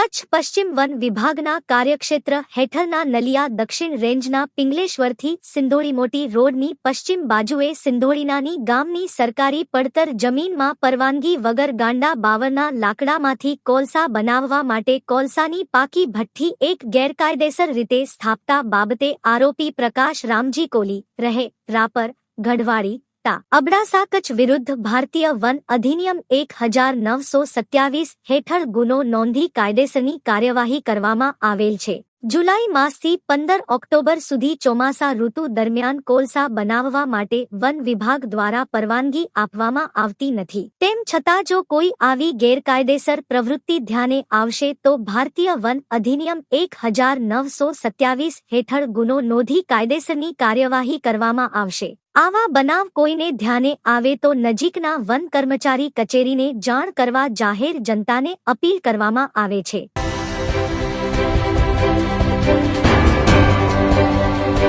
કચ્છ પશ્ચિમ વન વિભાગના કાર્યક્ષેત્ર હેઠળના નલિયા દક્ષિણ રેન્જના પિંગલેશ્વરથી સિંધોળી મોટી રોડની પશ્ચિમ બાજુએ સિંધોળીનાની ગામની સરકારી પડતર જમીનમાં પરવાનગી વગર ગાંડા બાવરના લાકડામાંથી કોલસા બનાવવા માટે કોલસાની પાકી ભઠ્ઠી એક ગેરકાયદેસર રીતે સ્થાપતા બાબતે આરોપી પ્રકાશ રામજી કોલી, રહે, રાપર ગઢવાડી તા. અબડાસા કચ્છ વિરુદ્ધ ભારતીય વન અધિનિયમ એક હજાર નવસો સત્યાવીસ હેઠળ ગુનો નોંધી કાયદેસરની કાર્યવાહી કરવામાં આવેલ છે. જુલાઈ માસથી પંદર ઓક્ટોબર સુધી ચોમાસા ઋતુ દરમિયાન કોલસા બનાવવા માટે વન વિભાગ દ્વારા પરવાનગી આપવામાં આવતી નથી. તેમ છતાં જો કોઈ આવી ગેરકાયદેસર પ્રવૃત્તિ ધ્યાને આવશે તો ભારતીય વન અધિનિયમ એક હજાર નવસો સત્યાવીસ હેઠળ ગુનો નોંધી કાયદેસરની કાર્યવાહી કરવામાં આવશે. આવા બનાવ કોઈને ધ્યાને આવે તો નજીકના વન કર્મચારી કચેરીને જાણ કરવા જાહેર જનતાને અપીલ કરવામાં આવે છે.